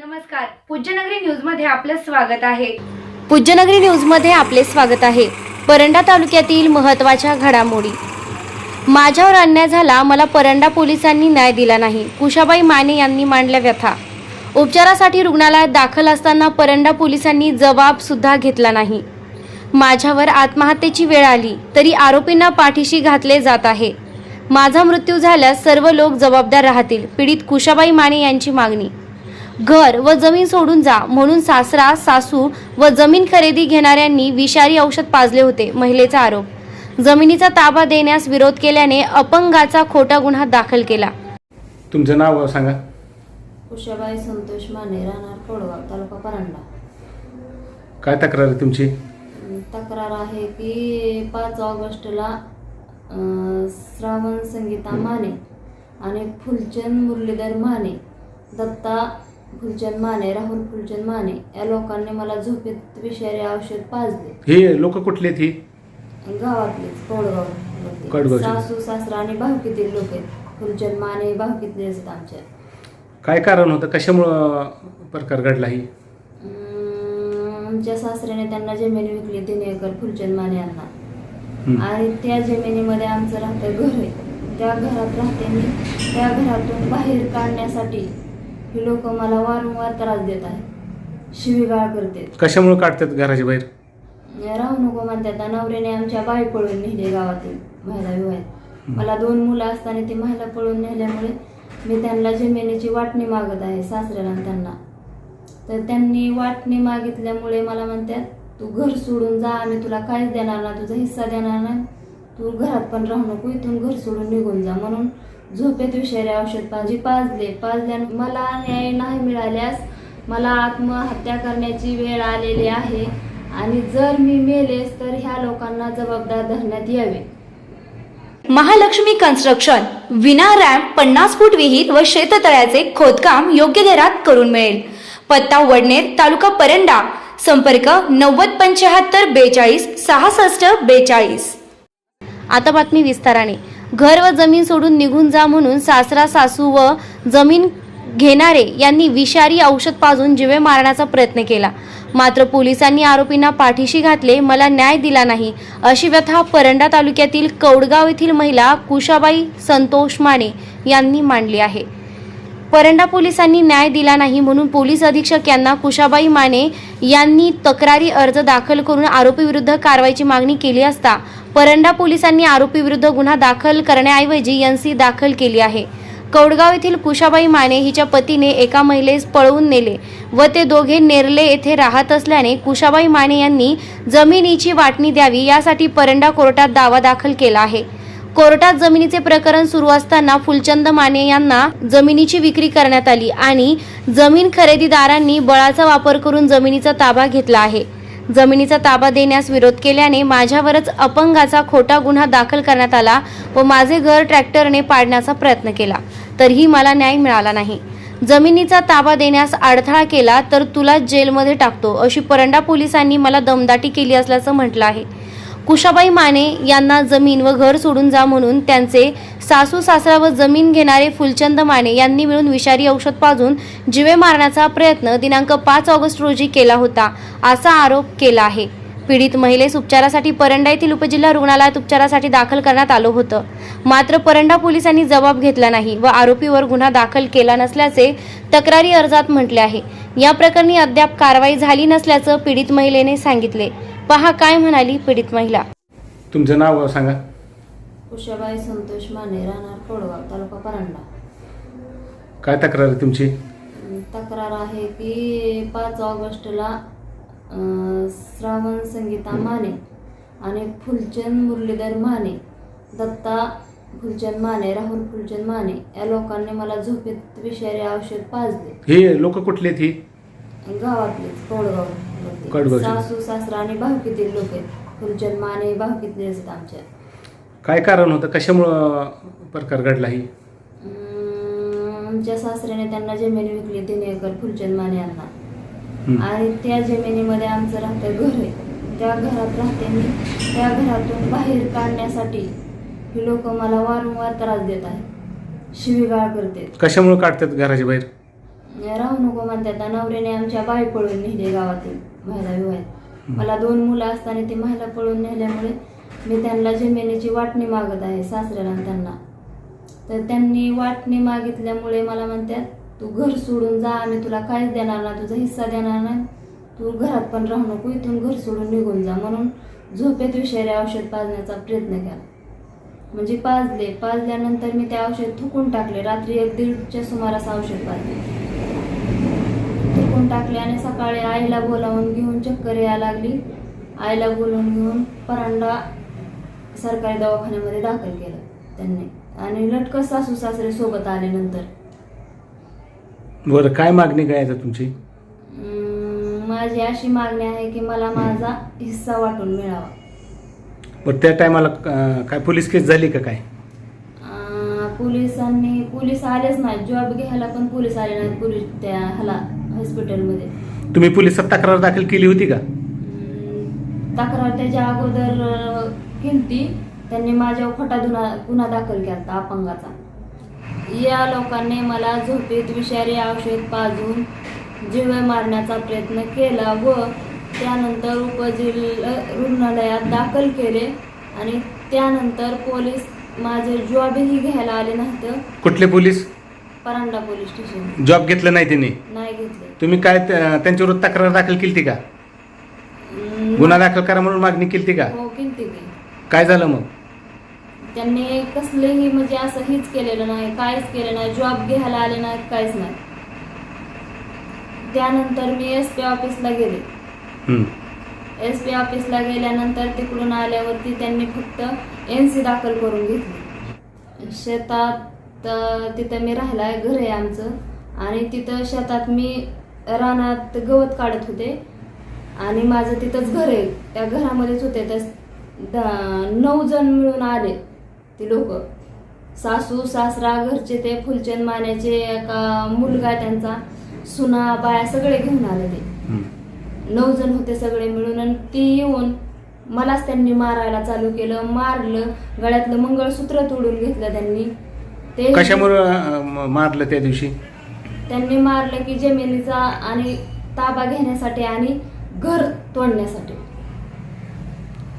नमस्कार. पूज्यनगरी न्यूजमध्ये आपलं स्वागत आहे. पूज्यनगरी न्यूजमध्ये आपले स्वागत आहे. परंडा तालुक्यातील महत्त्वाच्या घडामोडी. माझ्यावर अन्याय झाला मला परंडा पोलिसांनी न्याय दिला नाही कुशाबाई माने यांनी मांडल्या व्यथा. उपचारासाठी रुग्णालयात दाखल असताना परंडा पोलिसांनी जबाब सुद्धा घेतला नाही. माझ्यावर आत्महत्येची वेळ आली तरी आरोपींना पाठीशी घातले जात आहे. माझा मृत्यू झाल्यास सर्व लोक जबाबदार राहतील पीडित कुशाबाई माने यांची मागणी. घर व जमीन सोडून जा म्हणून सासरा सासू व जमीन खरेदी घेणाऱ्यांनी विषारी औषध पाजले होते महिलेचा आरोप. जमिनीचा ताबा देण्यास विरोध केल्याने अपंगाचा खोटा गुन्हा दाखल केला. तुमचं नाव सांगा. उषाबाई संतोष माने राहणार कोडगाव तालुका परांडा. काय तक्रार आहे तुमची? तक्रार आहे की पाच ऑगस्टला अं, श्रावण संगीता माने आणि फुलचंद मुरलीधर माने दत्ता फुलचंद माने राहुल फुलचंद माने या लोकांनी मला झोपेत विषारी औषध पाजले. हे लोक कुठले आहेत ही? गावातलेच कोडगाव कोडगावचे. सासू सासरा आणि भावकीतील लोक आहेत. फुलचंद माने भावकीतले आहेत आमच्या. काय कारण होतं? कशामुळं प्रकार घडला ही? अं, आमच्या सासऱ्याने त्यांना जमीन विकली तीन एकर फुलचंद माने यांना. आणि त्या जमिनीमध्ये आमचं राहतं घर आहे. त्या घरात राहते मी. त्या घरातून बाहेर काढण्यासाठी ही लोक मला वारंवार त्रास देत आहेत. शिवीगाळ करते कशामुळं काढतात घराच्या बाहेर? राहू नको म्हणतात. नवऱ्याने आमच्या बाई पळून नेली गावातील महिला विवाहात. मला दोन मुलं असताना ती महिला पळून नेल्यामुळे मी त्यांना जमिनीची वाटणी मागत आहे सासऱ्याला त्यांना. तर त्यांनी वाटणी मागितल्यामुळे मला म्हणतात तू घर सोडून जा आम्ही तुला काहीच देणार ना तुझा हिस्सा देणार नाही. तू घरात पण राहू नको इथून घर सोडून निघून जा. म्हणून झोपेत विषारी औषध पाजी पाजले. पाजल्याने मला न्याय नाही मिळाल्यास मला आत्महत्या करण्याची वेळ आलेली आहे आणि जर मी मेलेस तर ह्या लोकांना जबाबदार धरण्यात यावे. महालक्ष्मी कन्स्ट्रक्शन विना रॅम्प पन्नास फूट विहीर व शेततळ्याचे खोदकाम योग्य दरात करून मिळेल. पत्ता वडनेर तालुका परंडा. संपर्क नव्वद पंच्याहत्तर बेचाळीस सहासष्ट बेचाळीस. आता बातमी विस्ताराने. घर व जमीन सोडून निघून जा म्हणून सासरा सासू व जमीन घेणारे यांनी विषारी औषध पाजून जिवे मारण्याचा प्रयत्न केला. मात्र पोलिसांनी आरोपींना पाठीशी घातले मला न्याय दिला नाही. अशी व्यथा परंडा तालुक्यातील कौडगाव येथील महिला कुशाबाई संतोष माने यांनी मांडली आहे. परंडा पोलिसांनी न्याय दिला नाही म्हणून पोलीस अधीक्षक यांना कुशाबाई माने यांनी तक्रारी अर्ज दाखल करून आरोपीविरुद्ध कारवाईची मागणी केली असता परंडा पोलिसांनी आरोपीविरुद्ध गुन्हा दाखल करण्याऐवजी एनसी दाखल केली आहे. कौडगाव येथील कुशाबाई माने हिच्या पतीने एका महिलेस पळवून नेले व ते दोघे नेरले येथे राहत असल्याने कुशाबाई माने यांनी जमिनीची वाटणी द्यावी यासाठी परंडा कोर्टात दावा दाखल केला आहे. कोर्टात जमिनीचे प्रकरण सुरू असताना फुलचंद माने यांना जमिनीची विक्री करण्यात आली आणि जमीन खरेदीदारांनी बळाचा वापर करून जमिनीचा ताबा घेतला आहे. जमिनीचा ताबा देण्यास विरोध केल्याने माझ्यावरच अपंगाचा खोटा गुन्हा दाखल करण्यात आला व माझे घर ट्रॅक्टरने पाडण्याचा प्रयत्न केला. तरीही मला न्याय मिळाला नाही. जमिनीचा ताबा देण्यास अडथळा केला तर तुला जेलमध्ये टाकतो अशी परंडा पोलिसांनी मला दमदाटी केली असल्याचं म्हटलं आहे. कुशाबाई माने यांना जमीन व घर सोडून जा म्हणून त्यांचे सासू सासरा व जमीन घेणारे फुलचंद माने यांनी मिळून विषारी औषध पाजून जिवे मारण्याचा प्रयत्न दिनांक पाच ऑगस्ट रोजी केला होता असा आरोप केला आहे. पीडित महिलेस उपचारासाठी परंडा येथील उपजिल्हा रुग्णालयात उपचारासाठी दाखल करण्यात आलं होतं. मात्र परंडा पोलिसांनी जबाब घेतला नाही व आरोपीवर गुन्हा दाखल केला नसल्याचे तक्रारी अर्जात म्हटले आहे. या प्रकरणी अद्याप कारवाई झाली नसल्याचं पीडित महिलेने सांगितले. पहा काय म्हणाली पीडित महिला. तुमचं नाव सांगा. उषाबाई संतोष माने राहणार कोडगाव तालुका परांडा. काय तक्रार आहे तुमची? तक्रार आहे की पाच ऑगस्टला अं, श्रावण संगीता माने आणि फुलचंद मुरलीधर माने दत्ता फुलचंद माने राहुल फुलचंद माने या लोकांनी मला झोपेत विषारी औषध पाजले. हे लोक कुठले आहेत ही? गावातलेच कोडगाव सासू सासरा आणि भावकीतील लोक आहेत. फुलचंद माने भावकीतले आहेत आमच्या काय कारण होतं? कशामुळं प्रकार घडला ही? आमच्या सासऱ्याने त्यांना जमीन विकली तीन एकर फुलचंद माने यांना. आणि त्या जमिनीमध्ये आमचं राहतं घर आहे. त्या घरात राहते मी त्या घरातून बाहेर काढण्यासाठी ही लोक मला वारंवार त्रास देत आहेत. शिवीगाळ करते कशामुळं काढतात घराच्या बाहेर? राहू नको म्हणतात. नवऱ्याने आमच्या बाई पळून नेले गावातील व्हायला विवाहित मला दोन मुलं असताना ती महिला पळून नेल्यामुळे मी त्यांना जमिनीची वाटणी मागत आहे सासऱ्याला त्यांना. तर त्यांनी वाटणी मागितल्यामुळे मला म्हणतात तू घर सोडून जा आम्ही तुला काहीच देणार नाही तुझा हिस्सा देणार नाही. तू घरात पण राहू नको इथून घर सोडून निघून जा. म्हणून झोपेत विषारी औषध पाजण्याचा प्रयत्न केला. म्हणजे पाजले. पाजल्यानंतर मी ते औषध थुकून टाकले. रात्री एक दीडच्या सुमारास औषध पाजले. टाकले आणि सकाळी आईला बोलावून घेऊन चक्कर यायला लागली. आईला बोलवून घेऊन परांडा सरकारी दवाखान्यामध्ये दाखल केलं त्यांनी. आणि लटकं सासू सासरे सोबत आले नंतर. बरं काय मागणी काय आहे आता तुमची? अं, माझी अशी मागणी आहे की मला माझा हिस्सा वाटून मिळावा. बरं त्या टायमाला काय पोलीस केस झाली का काय? अं, पोलिसांनी पोलीस आलेच नाही जॉब घ्यायला पण पोलीस आले नाहीत. पोलीस त्या ह्याला हॉस्पिटलमध्ये. तुम्ही पोलिसात तक्रार दाखल केली होती का? तक्रार त्याच्या अगोदर अं, केलती. त्यांनी माझ्यावर खोटा गुन्हा गुन्हा दाखल केला अपंगाचा. या लोकांनी मला झोपेत विषारी औषध पाजून जीव मारण्याचा प्रयत्न केला व त्यानंतर उपजिल्हा रुग्णालयात दाखल केले आणि त्यानंतर पोलीस माझे जॉबही घ्यायला आले नाहीत कुठले police? Paranda police station. Job घेतलं नाही त्यांनी? नाही घेतले. तुम्ही काय त्या- त्यांच्याविरुद्ध तक्रार दाखल केली का? गुन्हा दाखल करा म्हणून मागणी केली का? हो केलती की. काय झालं मग? त्यांनी कसलेही म्हणजे असं हेच केलेलं नाही काहीच केलं नाही जॉब घ्यायला आले नाहीत काहीच नाही. त्यानंतर मी एस पी ऑफिसला गेले. हं. एस पी ऑफिसला गेल्यानंतर तिकडून आल्यावरती त्यांनी फक्त एन सी दाखल करून घेतली. शेतात अं, तिथं मी राहिला आहे घर आहे आमचं. आणि तिथं शेतात मी रानात गवत काढत होते. आणि माझं तिथंच घर आहे. त्या घरामध्येच होते. तर नऊ जण मिळून आले ती लोक. सासू सासरा घरचे ते फुलचंद मान्याचे एका मुलगा त्यांचा. सुना बाया सगळे घेऊन आले ते. नऊ जण होते सगळे मिळून आणि ती येऊन मलाच त्यांनी मारायला चालू केलं. मारलं. गळ्यातलं मंगळसूत्र तोडून घेतलं त्यांनी. ते कशामुळं मारलं त्या दिवशी? त्यांनी मारलं की जमिनीचा आणि ताबा घेण्यासाठी आणि घर तोडण्यासाठी.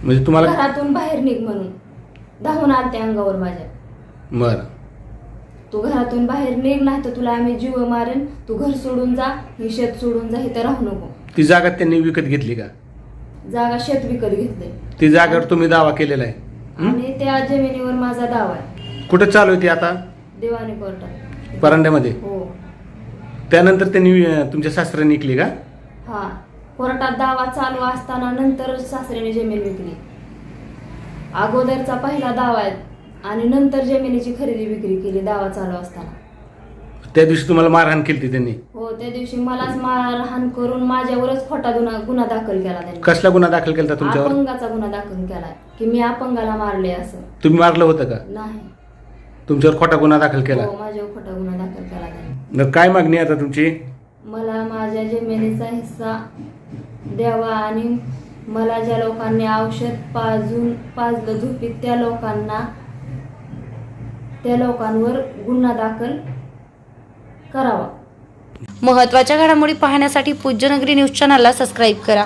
म्हणजे तुम्हाला घरातून बाहेर निघ म्हणून. धावून आलते अंगावर माझ्या. बरं. तू घरातून बाहेर निघ नाही तर तुला आम्ही जीव मारेन. तू घर सोडून जा ही शेत सोडून जा इथं राहू नको. ती जागा त्यांनी विकत घेतली का? जागा शेत विकत घेतले. ती जागेवर तुम्ही दावा केलेला आहे? आणि त्या जमिनीवर माझा दावा आहे. कुठं चालू आहे ती आता? दिवाणी कोर्टात. परांड्यामध्ये? हो. त्यानंतर त्यांनी अं, तुमच्या सासऱ्याने निघली का? हा. कोर्टात दावा चालू असताना नंतर सासऱ्याने जमीन विकली. अगोदरचा पहिला दावा आहे आणि नंतर जमिनीची खरेदी विक्री केली दावा चालू असताना. त्या दिवशी तुम्हाला मारहाण केली त्यांनी? हो त्या दिवशी मलाच मारहाण करून माझ्यावरच खोटा गुन्हा गुन्हा दाखल केला त्यांनी. कसला गुन्हा दाखल केला तुमच्यावर? अपंगाचा गुन्हा दाखल केलाय की मी अपंगाला मारले असं. तुम्ही मारलं होतं का? नाही. तुमच्यावर खोटा गुन्हा दाखल केला? हो माझ्यावर खोटा गुन्हा दाखल केला त्यांनी. काय मागणी आहे आता तुमची? मला माझ्या जमिनीचा हिस्सा द्यावा आणि मला ज्या लोकांनी औषध पाजून पाजलं झोपीत त्या लोकांना त्या लोकांवर गुन्हा दाखल करावा. महत्त्वाच्या घडामोडी पाहण्यासाठी पूज्यनगरी न्यूज चॅनलला सबस्क्राईब करा.